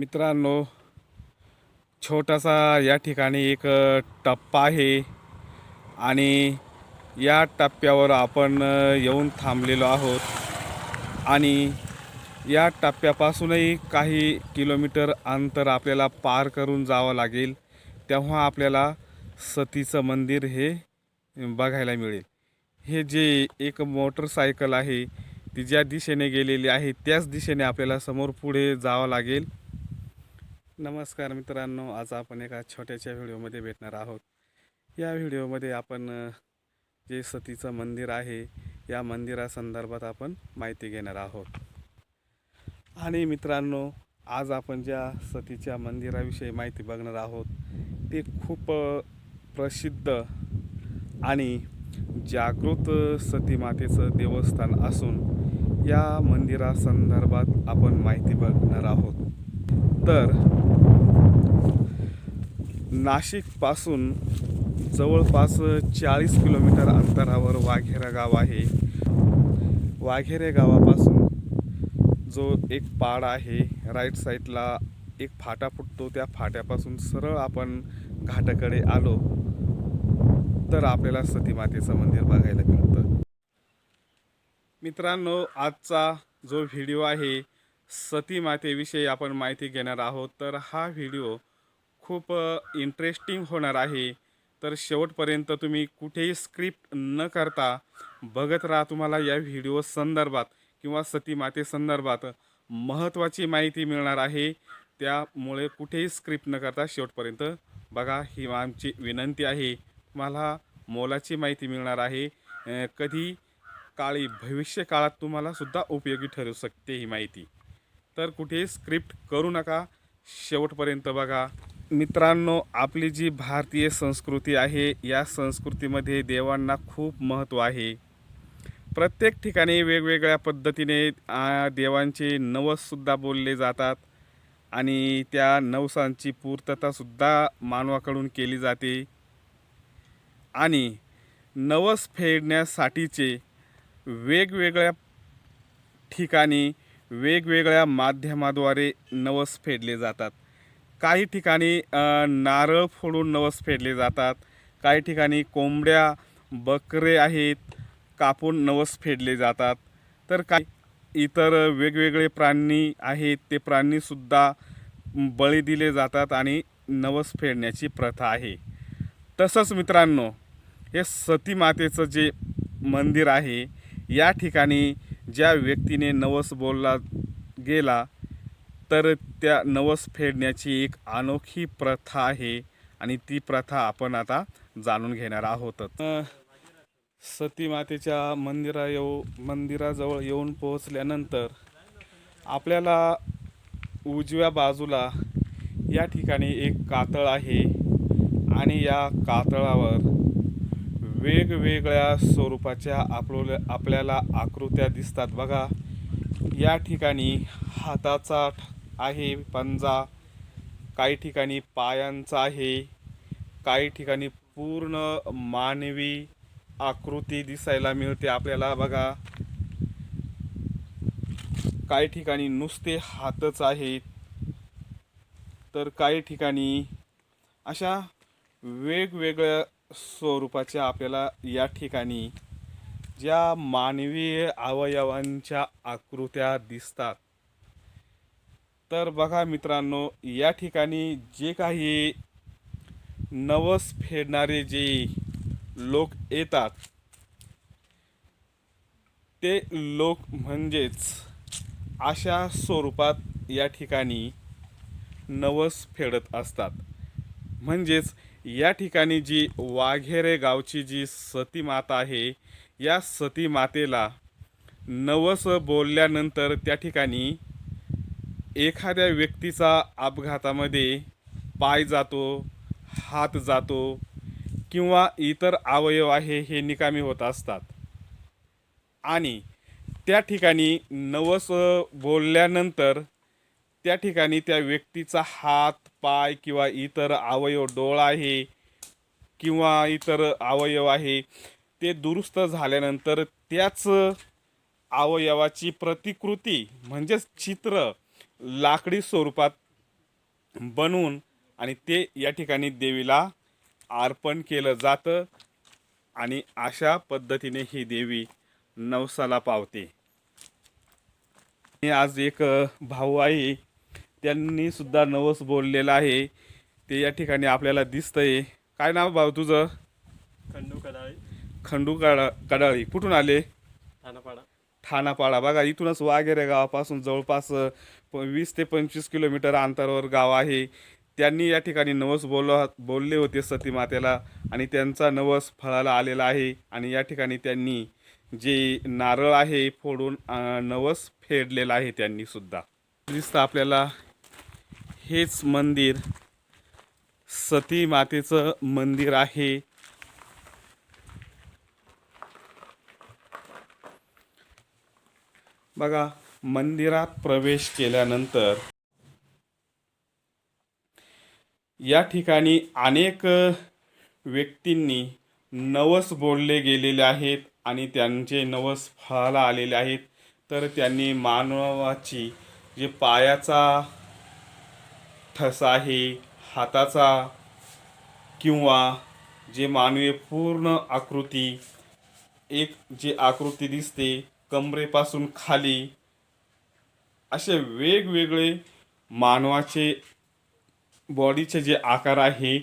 मित्रांनो छोटासा या ठिकाणी एक टप्पा आहे आणि या टप्प्यावर आपण येऊन थांबलेलो आहोत आणि या टप्प्यापासूनही काही किलोमीटर अंतर आपल्याला पार करून जावं लागेल तेव्हा आपल्याला सतीचं मंदिर हे बघायला मिळेल. हे जे एक मोटरसायकल आहे ती ज्या दिशेने गेलेली आहे त्याच दिशेने आपल्याला समोर पुढे जावं लागेल. नमस्कार मित्रांनो आज आपण एका छोट्याशा व्हिडिओमध्ये भेटणार आहोत. या व्हिडिओमध्ये आपण जे सतीचं मंदिर आहे या मंदिरासंदर्भात आपण माहिती घेणार आहोत. आणि मित्रांनो आज आपण ज्या सतीच्या मंदिराविषयी माहिती बघणार आहोत ते खूप प्रसिद्ध आणि जागृत सती मातेचं देवस्थान असून या मंदिरासंदर्भात आपण माहिती बघणार आहोत. तर नाशिकपासून जवळपास चाळीस किलोमीटर अंतरावर वाघेरा गाव आहे. वाघेरे गावापासून जो एक पाड आहे राईट साईडला एक फाटा फुटतो. त्या फाट्यापासून सरळ आपण घाटाकडे आलो तर आपल्याला सती मातेचं मंदिर बघायला मिळतं. मित्रांनो आजचा जो व्हिडिओ आहे सती मातेविषयी आपण माहिती घेणार आहोत. तर हा व्हिडिओ खूप इंटरेस्टिंग होणार आहे. तर शेवटपर्यंत तुम्ही कुठेही स्क्रिप्ट न करता बघत राहा तुम्हाला या व्हिडिओ संदर्भात किंवा सती माते संदर्भात महत्त्वाची माहिती मिळणार आहे. त्यामुळे कुठेही स्क्रिप्ट न करता शेवटपर्यंत बघा ही आमची विनंती आहे. तुम्हाला मोलाची माहिती मिळणार आहे. कधी काळी भविष्य काळात तुम्हाला सुद्धा उपयोगी ठरू शकते ही माहिती. तर कुठेही स्क्रिप्ट करू नका. शेवटपर्यंत बघा. मित्रांनो आपली जी भारतीय संस्कृती आहे या संस्कृतीमध्ये देवांना खूप महत्त्व आहे. प्रत्येक ठिकाणी वेगवेगळ्या पद्धतीने देवांचे नवससुद्धा बोलले जातात आणि त्या नवसांची पूर्ततासुद्धा मानवाकडून केली जाते. आणि नवस फेडण्यासाठीचे वेगवेगळ्या ठिकाणी वेगवेगळ्या माध्यमाद्वारे नवस फेडले जातात. काही ठिकाणी नारळ फोडून नवस फेडले जातात. काही ठिकाणी कोंबड्या बकरे आहेत कापून नवस फेडले जातात. तर काही इतर वेगवेगळे प्राणी आहेत ते प्राणीसुद्धा बळी दिले जातात आणि नवस फेडण्याची प्रथा आहे. तसंच मित्रांनो हे सती मातेचं जे मंदिर आहे या ठिकाणी ज्या व्यक्तीने नवस बोलला गेला तर त्या नवस फेडण्याची एक अनोखी प्रथा आहे आणि ती प्रथा आपण आता जाणून घेणार आहोत. अं, सती मातेच्या मंदिरा येऊ मंदिराजवळ येऊन पोहोचल्यानंतर आपल्याला उजव्या बाजूला या ठिकाणी एक कातळ आहे आणि या कातळावर वेगवेगळ्या स्वरूपाच्या आपल्या आपल्याला आकृत्या दिसतात. बघा या ठिकाणी हाताचा आहे पंजा काही ठिकाणी पायांचा आहे काही ठिकाणी पूर्ण मानवी आकृती दिसायला मिळते आपल्याला. बघा काही ठिकाणी नुसते हातच आहेत तर काही ठिकाणी अशा वेगवेगळ्या स्वरूपाच्या आपल्याला या ठिकाणी ज्या मानवी अवयवांच्या आकृत्या दिसतात. तर बघा मित्रांनो या ठिकाणी जे काही नवस फेडणारे जे लोक येतात ते लोक म्हणजेच अशा स्वरूपात या ठिकाणी नवस फेडत असतात. म्हणजेच या ठिकाणी जी वाघेरे गावची जी सती माता आहे या सती मातेला नवस बोलल्यानंतर त्या ठिकाणी एखाद्या व्यक्तीचा अपघातामध्ये पाय जातो हात जातो किंवा इतर अवयव आहे हे निकामी होत असतात. आणि त्या ठिकाणी नवस बोलल्यानंतर त्या ठिकाणी त्या व्यक्तीचा हात पाय किंवा इतर अवयव डोळा आहे किंवा इतर अवयव आहे ते दुरुस्त झाल्यानंतर त्याच अवयवाची प्रतिकृती म्हणजेच चित्र लाकडी स्वरूपात बनवून आणि ते या ठिकाणी देवीला अर्पण केलं जातं आणि अशा पद्धतीने ही देवी नवसाला पावते. आज एक भाऊ आहे त्यांनी सुद्धा नवस बोललेलं आहे. ते या ठिकाणी आपल्याला दिसतंय. काय नाव भाऊ तुझं? खंडू कडाळी. खंडू काडा कडाळी. कुठून आले? ठाणापाडा खानापाडा. बघा इथूनच वाघेरे गावापासून जवळपास प- वीस ते पंचवीस किलोमीटर अंतरावर गाव आहे. त्यांनी या ठिकाणी नवस बोलव बोलले होते सती मातेला आणि त्यांचा नवस फळाला आलेला आहे आणि या ठिकाणी त्यांनी जे नारळ आहे फोडून नवस फेडलेला आहे त्यांनी सुद्धा. दिसतं आपल्याला हेच मंदिर सती मातेचं मंदिर आहे. बघा मंदिरात प्रवेश केल्यानंतर या ठिकाणी अनेक व्यक्तींनी नवस बोलले गेलेले आहेत आणि त्यांचे नवस फळाला आलेले आहेत. तर त्यांनी मानवाची जे पायाचा ठसा आहे हाताचा किंवा जे मानवी पूर्ण आकृती एक जी आकृती दिसते कमरेपासून खाली. असे वेगवेगळे मानवाचे बॉडीचे जे आकार आहे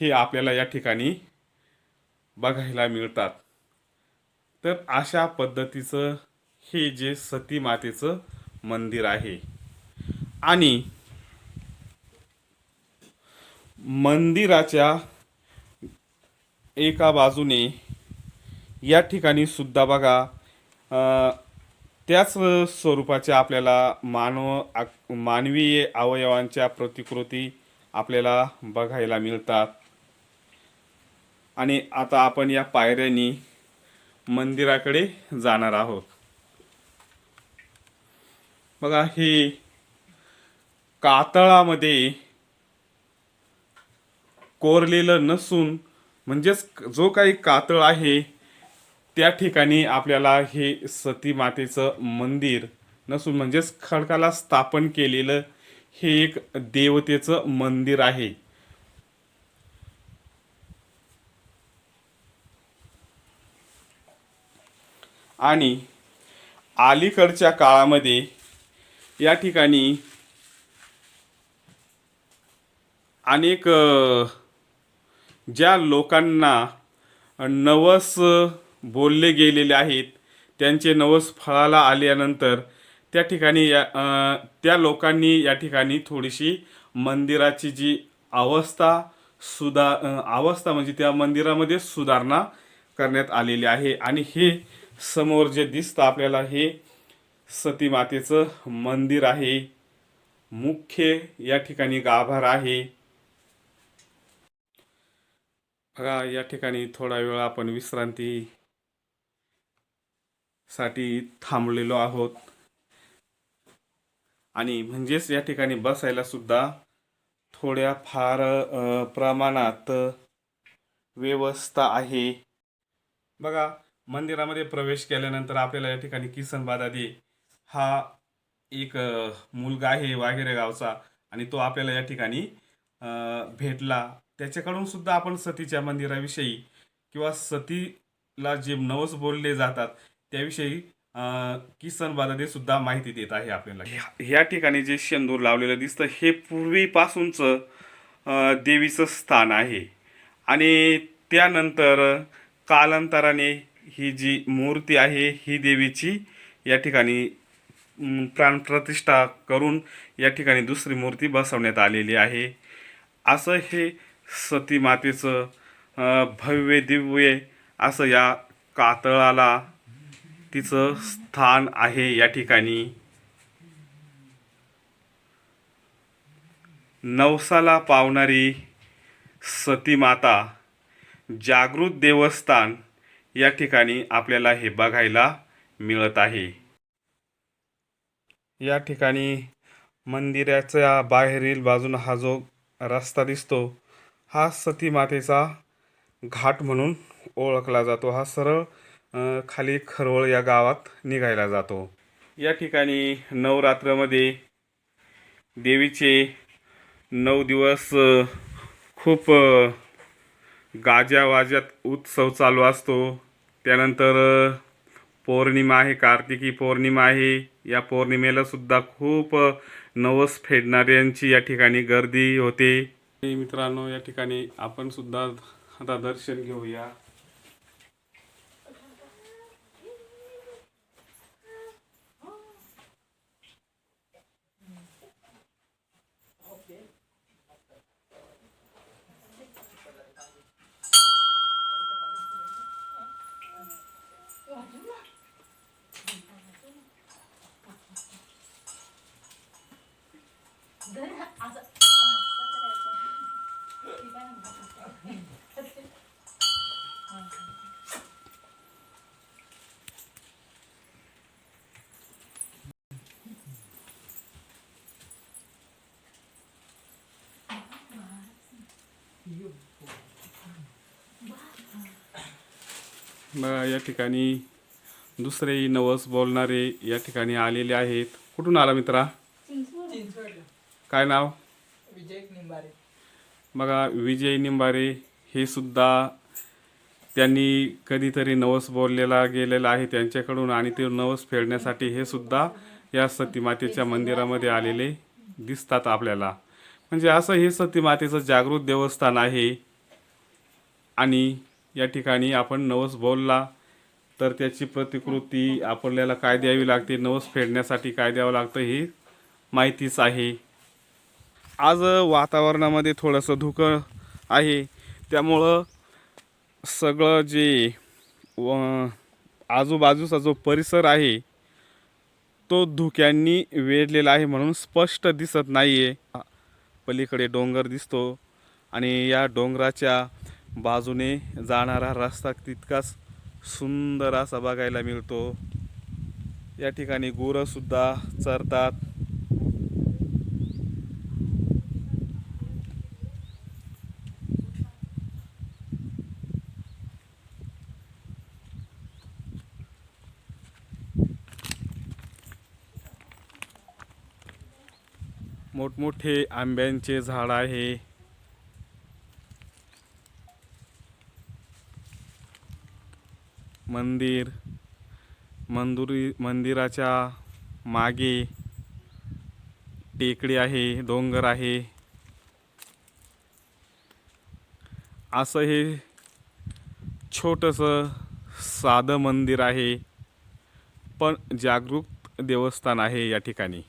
हे आपल्याला या ठिकाणी बघायला मिळतात. तर अशा पद्धतीचं हे जे सती मातेचं मंदिर आहे. आणि मंदिराच्या एका बाजूने या ठिकाणी सुद्धा बघा त्याच स्वरूपाच्या आपल्याला मानव आक- मानवी अवयवांच्या प्रतिकृती आपल्याला बघायला मिळतात. आणि आता आपण या पायऱ्यांनी मंदिराकडे जाणार आहोत. बघा हे कातळामध्ये कोरलेलं नसून म्हणजेच जो काही कातळ आहे त्या ठिकाणी आपल्याला हे सती मातेचं मंदिर नसून म्हणजेच खडकाला स्थापन केलेलं हे एक देवतेचं मंदिर आहे. आणि अलीकडच्या काळामध्ये या ठिकाणी अनेक ज्या लोकांना नवस बोलले गेलेले आहेत त्यांचे नवस फळाला आल्यानंतर त्या ठिकाणी या त्या लोकांनी या ठिकाणी थोडीशी मंदिराची जी अवस्था सुधा अवस्था म्हणजे त्या मंदिरामध्ये सुधारणा करण्यात आलेली आहे. आणि हे समोर जे दिसतं आपल्याला हे सती मातेचं मंदिर आहे. मुख्य या ठिकाणी गाभार आहे. बघा या ठिकाणी थोडा वेळ आपण विश्रांती साठी थांबलेलो आहोत. आणि म्हणजेच या ठिकाणी बसायला सुद्धा थोड्या फार प्रमाणात व्यवस्था आहे. बघा मंदिरामध्ये प्रवेश केल्यानंतर आपल्याला या ठिकाणी किसन बादादे हा एक मुलगा आहे वाघेरे गावचा आणि तो आपल्याला या ठिकाणी भेटला. त्याच्याकडून सुद्धा आपण सतीच्या मंदिराविषयी किंवा सतीला जे नवस बोलले जातात त्याविषयी किसन बादादे सुद्धा माहिती देत आहे आपल्याला. ह्या- ह्या ठिकाणी जे शेंदूर लावलेलं दिसतं हे पूर्वीपासूनचं देवीचं स्थान आहे. आणि त्यानंतर कालांतराने ही जी मूर्ती आहे ही देवीची या ठिकाणी प्राणप्रतिष्ठा करून या ठिकाणी दुसरी मूर्ती बसवण्यात आलेली आहे. असं हे सती मातेचं भव्य दिव्य असं या कातळाला तिचं स्थान आहे या ठिकाणी. नवसाला पावणारी सतीमाता जागृत देवस्थान या ठिकाणी आपल्याला हे बघायला मिळत आहे. या ठिकाणी मंदिराच्या बाहेरील बाजून हा जो रस्ता दिसतो हा सती मातेचा घाट म्हणून ओळखला जातो. हा सरळ खाली खरवळ या गावात निघायला जातो. या ठिकाणी नवरात्रमध्ये देवीचे नऊ दिवस खूप गाज्या गाजावाजात उत्सव चालू असतो. त्यानंतर पौर्णिमा आहे कार्तिकी पौर्णिमा आहे. या पौर्णिमेला सुद्धा खूप नवस फेडणाऱ्यांची या ठिकाणी गर्दी होते. मित्रांनो या ठिकाणी आपण सुद्धा आता दर्शन घेऊया. बघा या ठिकाणी दुसरेही नवस बोलणारे या ठिकाणी आलेले आहेत. कुठून आला मित्रा? काय नाव? विजय निंबारे. बघा विजय निंबारे हे सुद्धा त्यांनी कधीतरी नवस बोललेला गेलेला आहे त्यांच्याकडून आणि ते नवस फेडण्यासाठी हे सुद्धा या सतीमातेच्या मंदिरामध्ये आलेले दिसतात आपल्याला. म्हणजे असं हे सतीमातेचं जागृत देवस्थान आहे आणि या ठिकाणी आपण नवस बोलला तर त्याची प्रतिकृती आपल्याला काय द्यावी लागते? नवस फेडण्यासाठी काय द्यावं लागतं ही माहितीच आहे. आज वातावरणामध्ये थोडंसं धुकं आहे. त्यामुळं सगळं जे व आजूबाजूचा जो परिसर आहे तो धुक्यांनी वेढलेला आहे म्हणून स्पष्ट दिसत नाही आहे पलीकडे डोंगर दिसतो आणि या डोंगराच्या बाजूने जाणारा रस्ता तितकाच सुंदर असा बघायला मिळतो. या ठिकाणी गुरंसुद्धा चरतात. मोठमोठे आंब्यांचे झाड आहे. मंदिर मंदुरी मंदिराच्या मागे टेकडी आहे डोंगर आहे. असं हे छोटंसं साधं मंदिर आहे. पण जागरूक देवस्थान आहे या ठिकाणी.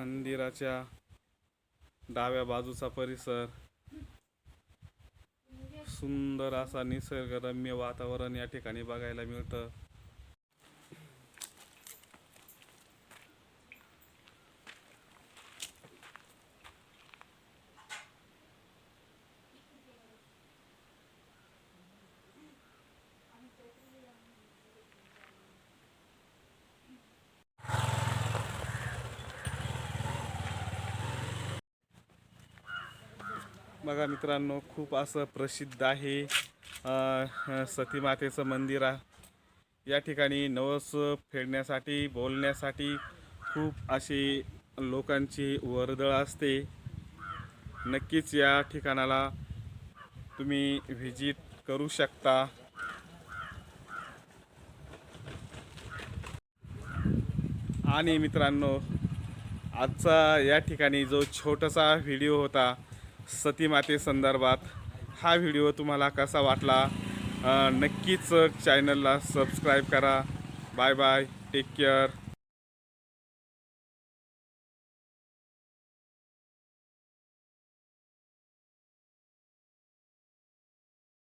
मंदिराच्या डाव्या बाजूचा परिसर. सुंदर असा निसर्गरम्य वातावरण या ठिकाणी बघायला मिळतं. बघा मित्रांनो खूप असं प्रसिद्ध आहे सतीमातेचं मंदिर आहे या ठिकाणी नवस फेडण्यासाठी बोलण्यासाठी खूप अशी लोकांची वर्दळ असते. नक्कीच या ठिकाणाला तुम्ही व्हिजिट करू शकता. आणि मित्रांनो आजचा या ठिकाणी जो छोटासा व्हिडिओ होता सतीमाते संदर्भात हा व्हिडिओ तुम्हाला कसा वाटला? नक्कीच चॅनलला सबस्क्राईब करा. Bye bye. Take care.